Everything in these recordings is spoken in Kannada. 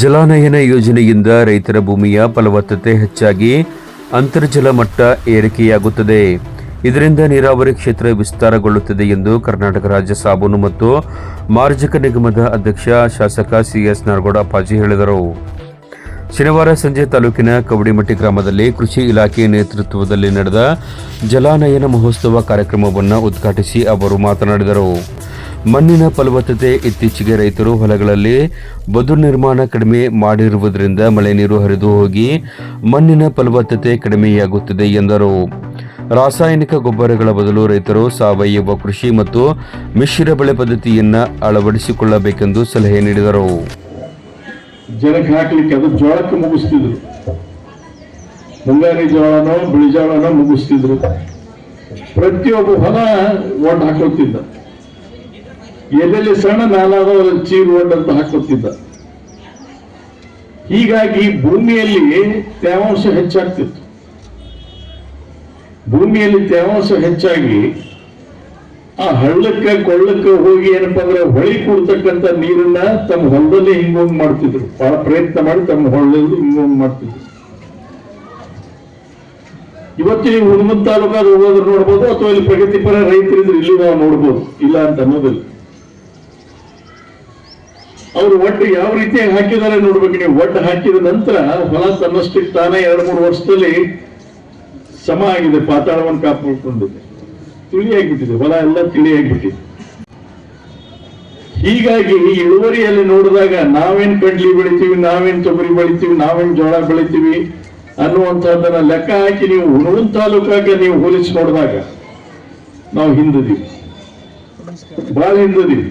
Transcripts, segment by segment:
ಜಲಾನಯನ ಯೋಜನೆಯಿಂದ ರೈತರ ಭೂಮಿಯ ಫಲವತ್ತತೆ ಹೆಚ್ಚಾಗಿ ಅಂತರ್ಜಲ ಮಟ್ಟ ಏರಿಕೆಯಾಗುತ್ತದೆ. ಇದರಿಂದ ನೀರಾವರಿ ಕ್ಷೇತ್ರ ವಿಸ್ತಾರಗೊಳ್ಳುತ್ತದೆ ಎಂದು ಕರ್ನಾಟಕ ರಾಜ್ಯ ಸಾಬೂನು ಮತ್ತು ಮಾರ್ಜಕ ನಿಗಮದ ಅಧ್ಯಕ್ಷ ಶಾಸಕ ಸಿಎಸ್ ನಾರಗೌಡ ಪಾಜಿ ಹೇಳಿದರು. ಶನಿವಾರ ಸಂಜೆ ತಾಲೂಕಿನ ಕವಡಿಮಟ್ಟಿ ಗ್ರಾಮದಲ್ಲಿ ಕೃಷಿ ಇಲಾಖೆ ನೇತೃತ್ವದಲ್ಲಿ ನಡೆದ ಜಲಾನಯನ ಮಹೋತ್ಸವ ಕಾರ್ಯಕ್ರಮವನ್ನು ಉದ್ಘಾಟಿಸಿ ಅವರು ಮಾತನಾಡಿದರು. ಮಣ್ಣಿನ ಫಲವತ್ತತೆ ಇತ್ತೀಚೆಗೆ ರೈತರು ಹೊಲಗಳಲ್ಲಿ ಬದು ನಿರ್ಮಾಣ ಕಡಿಮೆ ಮಾಡಿರುವುದರಿಂದ ಮಳೆ ನೀರು ಹರಿದು ಹೋಗಿ ಮಣ್ಣಿನ ಫಲವತ್ತತೆ ಕಡಿಮೆಯಾಗುತ್ತಿದೆ ಎಂದರು. ರಾಸಾಯನಿಕ ಗೊಬ್ಬರಗಳ ಬದಲು ರೈತರು ಸಾವಯವ ಕೃಷಿ ಮತ್ತು ಮಿಶ್ರ ಬೆಳೆ ಪದ್ಧತಿಯನ್ನು ಅಳವಡಿಸಿಕೊಳ್ಳಬೇಕೆಂದು ಸಲಹೆ ನೀಡಿದರು. ಜನಕ್ಕೆ ಅದು ಜೋಳಕ್ಕೆ ಮುಗಿಸ್ತಿದ್ರು. ಮುಂಗಾರಿ ಜೋಳನೋ, ಬಿಳಿ ಜೋಳನೋ ಮುಗಿಸ್ತಿದ್ರು. ಪ್ರತಿಯೊಬ್ಬ ಹೊಲ ಒಡ್ ಹಾಕೋತಿದ್ದ ಎಲ್ಲೆಲ್ಲಿ ಸಣ್ಣ ನಾಲಾದ ಚೀರು ಅಂತ ಹಾಕೋತಿದ್ದ ಹೀಗಾಗಿ ಭೂಮಿಯಲ್ಲಿ ತೇವಾಂಶ ಹೆಚ್ಚಾಗ್ತಿತ್ತು. ಭೂಮಿಯಲ್ಲಿ ತೇವಾಂಶ ಹೆಚ್ಚಾಗಿ ಆ ಹಳ್ಳಕ್ಕೆ ಕೊಳ್ಳಕ್ಕೆ ಹೋಗಿ ಏನಪ್ಪಾ ಅಂದ್ರೆ ಹೊಳಿ ಕೊಡ್ತಕ್ಕಂಥ ನೀರನ್ನ ತಮ್ಮ ಹೊಲದಲ್ಲಿ ಹಿಂಗೊಂಗ್ ಮಾಡ್ತಿದ್ರು. ಬಹಳ ಪ್ರಯತ್ನ ಮಾಡಿ ತಮ್ಮ ಹೊಲದಲ್ಲಿ ಹಿಂಗೊಂಗ್ ಮಾಡ್ತಿದ್ರು. ಇವತ್ತು ನೀವು ಹುಣಮದ್ ತಾಲೂಕಾಗ ಹೋಗೋದ್ರ ನೋಡ್ಬೋದು, ಅಥವಾ ಇಲ್ಲಿ ಪ್ರಗತಿಪರ ರೈತರಿದ್ರೆ ಇಲ್ಲಿ ನಾವು ನೋಡ್ಬೋದು. ಇಲ್ಲ ಅಂತ ಅನ್ನೋದಿಲ್ಲ. ಅವರು ಒಟ್ಟು ಯಾವ ರೀತಿ ಹಾಕಿದ್ದಾರೆ ನೋಡ್ಬೇಕು ನೀವು. ಒಟ್ಟು ಹಾಕಿದ ನಂತರ ಹೊಲ ತನ್ನಷ್ಟಿಗೆ ತಾನೇ ಎರಡು ಮೂರು ವರ್ಷದಲ್ಲಿ ಸಮ ಆಗಿದೆ ಪಾತಾಳವನ್ನು ಕಾಪಾಡ್ಕೊಂಡಿದೆ. ತಿಳಿಯಾಗಿಬಿಟ್ಟಿದೆ ಹೊಲ ಎಲ್ಲ ತಿಳಿಯಾಗಿಬಿಟ್ಟಿದೆ. ಹೀಗಾಗಿ ಇಳುವರಿಯಲ್ಲಿ ನೋಡಿದಾಗ ನಾವೇನ್ ಕಡ್ಲಿ ಬೆಳಿತೀವಿ ನಾವೇನ್ ತೊಗರಿ ಬೆಳಿತೀವಿ ನಾವೇನ್ ಜೋಳ ಬೆಳಿತೀವಿ ಅನ್ನುವಂಥದ್ದನ್ನ ಲೆಕ್ಕ ಹಾಕಿ ನೀವು ಹುಣಗುನ್ ತಾಲೂಕಾಗ ನೀವು ಹೋಲಿಸಿ ನೋಡಿದಾಗ ನಾವು ಹಿಂದದೀವಿ ಬಹಳ ಹಿಂದದೀವಿ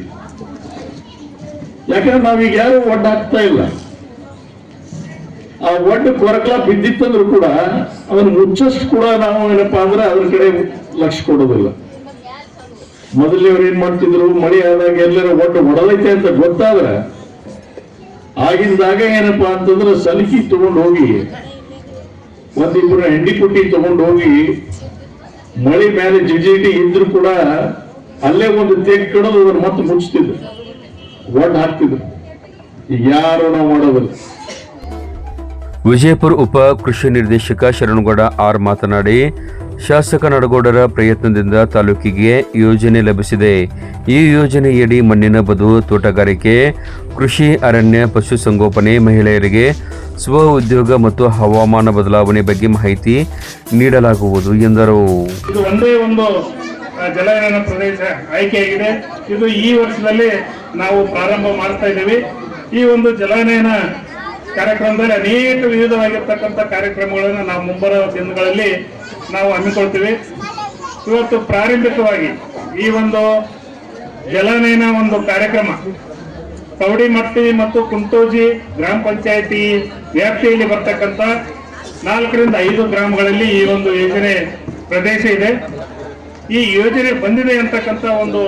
ಯಾಕಂದ್ರೆ ನಾವೀಗ ಯಾರು ಒಡ್ಡ ಹಾಕ್ತಾ ಇಲ್ಲ. ಆ ಒಡ್ಡು ಕೊರಕಲ ಬಿದ್ದಿತ್ತಂದ್ರೂ ಕೂಡ ಅದನ್ನ ಮುಚ್ಚಷ್ಟು ಕೂಡ ನಾವು ಏನಪ್ಪಾ ಅಂದ್ರೆ ಅದ್ರ ಕಡೆ ಲಕ್ಷ ಕೊಡೋದಿಲ್ಲ. ಮೊದಲೇ ಅವ್ರು ಏನ್ ಮಾಡ್ತಿದ್ರು, ಮಳೆ ಆದಾಗ ಎಲ್ಲರೂ ಒಟ್ಟು ಒಡಲೈತೆ ಅಂತ ಗೊತ್ತಾದ್ರೆ ಆಗಿಂದಾಗ ಏನಪ್ಪಾ ಅಂತಂದ್ರೆ ಸಲಿಕಿ ತಗೊಂಡು ಹೋಗಿ ಒಂದಿಬ್ಬರು ಹೆಂಡಿ ಪುಟ್ಟಿ ತಗೊಂಡು ಹೋಗಿ ಮಳೆ ಮೇಲೆ ಜಿಜಿಟಿ ಇದ್ರು ಕೂಡ ಅಲ್ಲೇ ಒಂದು ತೆಗ್ ಕಡದು ಅದನ್ನ ಮತ್ತೆ ಮುಚ್ತಿದ್ರು. ಒಡ್ಡು ಹಾಕ್ತಿದ್ರು ಈಗ ಯಾರು ನಾವು ಮಾಡೋದಿಲ್ಲ ವಿಜಯಪುರ ಉಪ ಕೃಷಿ ನಿರ್ದೇಶಕ ಶರಣಗೌಡ ಆರ್ ಮಾತನಾಡಿ ಶಾಸಕ ನಡಗೌಡರ ಪ್ರಯತ್ನದಿಂದ ತಾಲೂಕಿಗೆ ಯೋಜನೆ ಲಭಿಸಿದೆ. ಈ ಯೋಜನೆಯಡಿ ಮಣ್ಣಿನ ಬದು ತೋಟಗಾರಿಕೆ ಕೃಷಿ ಅರಣ್ಯ ಪಶುಸಂಗೋಪನೆ ಮಹಿಳೆಯರಿಗೆ ಸ್ವ ಉದ್ಯೋಗ ಮತ್ತು ಹವಾಮಾನ ಬದಲಾವಣೆ ಬಗ್ಗೆ ಮಾಹಿತಿ ನೀಡಲಾಗುವುದು ಎಂದರು. ಒಂದೇ ಒಂದು ಜಲಾನಯನ ಪ್ರದೇಶ ಆಯ್ಕೆಯಾಗಿದೆ. ಇದು ಈ ವರ್ಷದಲ್ಲಿ ನಾವು ಪ್ರಾರಂಭ ಮಾಡ್ತಾ ಇದ್ದೀವಿ. ಈ ಒಂದು ಜಲಾನಯನ ಕಾರ್ಯಕ್ರಮದಲ್ಲಿ ಅನೇಕ ವಿವಿಧವಾಗಿರ್ತಕ್ಕಂಥ ಕಾರ್ಯಕ್ರಮಗಳನ್ನು ನಾವು ಮುಂಬರುವ ದಿನಗಳಲ್ಲಿ ನಾವು ಹಮ್ಮಿಕೊಳ್ತೀವಿ. ಇವತ್ತು ಪ್ರಾರಂಭಿಕವಾಗಿ ಈ ಒಂದು ಜಲಾನಯನ ಒಂದು ಕಾರ್ಯಕ್ರಮ ಕವಡಿಮಟ್ಟಿ ಮತ್ತು ಕುಂಟೋಜಿ ಗ್ರಾಮ ಪಂಚಾಯಿತಿ ವ್ಯಾಪ್ತಿಯಲ್ಲಿ ಬರ್ತಕ್ಕಂಥ ನಾಲ್ಕರಿಂದ ಐದು ಗ್ರಾಮಗಳಲ್ಲಿ ಈ ಒಂದು ಯೋಜನೆ ಪ್ರದೇಶ ಇದೆ. ಈ ಯೋಜನೆ ಬಂದಿದೆ ಅಂತಕ್ಕಂಥ ಒಂದು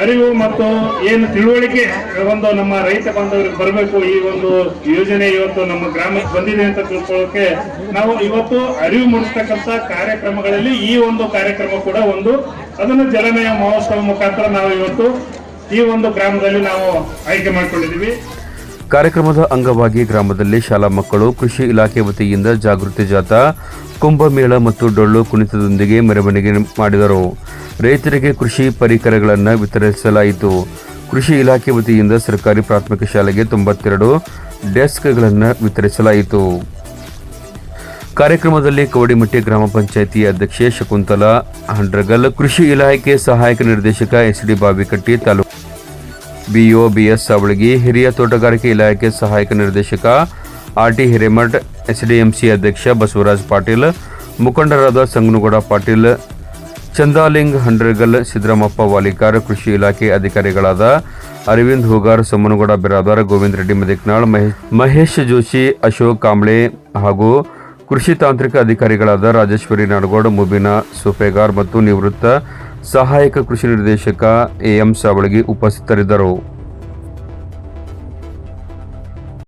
ಅರಿವು ಮತ್ತು ಏನು ತಿಳುವಳಿಕೆ ಒಂದು ನಮ್ಮ ರೈತ ಬಾಂಧವರಿಗೆ ಬರಬೇಕು ಈ ಒಂದು ಯೋಜನೆ ಇವತ್ತು ನಮ್ಮ ಗ್ರಾಮಕ್ಕೆ ಬಂದಿದೆ ಅಂತ ತಿಳ್ಕೊಳ್ಳೋಕೆ ನಾವು ಇವತ್ತು ಅರಿವು ಮೂಡಿಸ್ತಕ್ಕಂಥ ಕಾರ್ಯಕ್ರಮಗಳಲ್ಲಿ ಈ ಒಂದು ಕಾರ್ಯಕ್ರಮ ಕೂಡ ಒಂದು ಅದನ್ನು ಜಲಮಯ ಮಹೋತ್ಸವ ಮುಖಾಂತರ ನಾವು ಇವತ್ತು ಈ ಒಂದು ಗ್ರಾಮದಲ್ಲಿ ನಾವು ಆಯ್ಕೆ ಮಾಡಿಕೊಂಡಿದ್ದೀವಿ. ಕಾರ್ಯಕ್ರಮದ ಅಂಗವಾಗಿ ಗ್ರಾಮದಲ್ಲಿ ಶಾಲಾ ಮಕ್ಕಳು, ಕೃಷಿ ಇಲಾಖೆ ವತಿಯಿಂದ ಜಾಗೃತಿ ಜಾಥಾ, ಕುಂಭಮೇಳ ಮತ್ತು ಡೊಳ್ಳು ಕುಣಿತದೊಂದಿಗೆ ಮೆರವಣಿಗೆ ಮಾಡಿದರು. ರೈತರಿಗೆ ಕೃಷಿ ಪರಿಕರಗಳನ್ನು ವಿತರಿಸಲಾಯಿತು. ಕೃಷಿ ಇಲಾಖೆ ವತಿಯಿಂದ ಸರ್ಕಾರಿ ಪ್ರಾಥಮಿಕ ಶಾಲೆಗೆ ತೊಂಬತ್ತೆರಡು ಡೆಸ್ಕ್ಗಳನ್ನು ವಿತರಿಸಲಾಯಿತು. ಕಾರ್ಯಕ್ರಮದಲ್ಲಿ ಕವಡಿಮಟ್ಟಿ ಗ್ರಾಮ ಪಂಚಾಯಿತಿ ಅಧ್ಯಕ್ಷೆ ಶಕುಂತಲಾ, ಹಂಡ್ರಗಲ್ ಕೃಷಿ ಇಲಾಖೆ ಸಹಾಯಕ ನಿರ್ದೇಶಕ ಎಸ್ ಡಿ ಬಾವಿಕಟ್ಟಿ ತಾಲೂಕು ಬಿಒ ಬಿಎಸ್ ಸಾವಳಗಿ, ಹಿರಿಯ ತೋಟಗಾರಿಕೆ ಇಲಾಖೆ ಸಹಾಯಕ ನಿರ್ದೇಶಕ ಆರ್ ಟಿ ಹಿರೇಮಠ್, ಎಸ್ಡಿಎಂಸಿ ಅಧ್ಯಕ್ಷ ಬಸವರಾಜ್ ಪಾಟೀಲ್, ಮುಖಂಡರಾದ ಸಂಗನಗೌಡ ಪಾಟೀಲ್ ಚಂದಾಲಿಂಗ್ ಹಂಡ್ರಗಲ್ ಸಿದ್ದರಾಮಪ್ಪ ವಾಲಿಕಾರ್, ಕೃಷಿ ಇಲಾಖೆ ಅಧಿಕಾರಿಗಳಾದ ಅರವಿಂದ್ ಹೂಗಾರ್, ಸೋಮನಗೌಡ ಬಿರಾದಾರ್, ಗೋವಿಂದ ರೆಡ್ಡಿ ಮದಿಕ್ನಾಳ್, ಮಹೇಶ್ ಜೋಶಿ, ಅಶೋಕ್ ಕಾಂಬ್ಳೆ ಹಾಗೂ ಕೃಷಿ ತಾಂತ್ರಿಕ ಅಧಿಕಾರಿಗಳಾದ ರಾಜೇಶ್ವರಿ ನಾಡಗೌಡ, ಮುಬಿನಾ ಸುಫೇಗಾರ್ ಮತ್ತು ನಿವೃತ್ತ ಸಹಾಯಕ ಕೃಷಿ ನಿರ್ದೇಶಕ ಎಎಂ ಸಾವಳಗಿ ಉಪಸ್ಥಿತರಿದ್ದರು.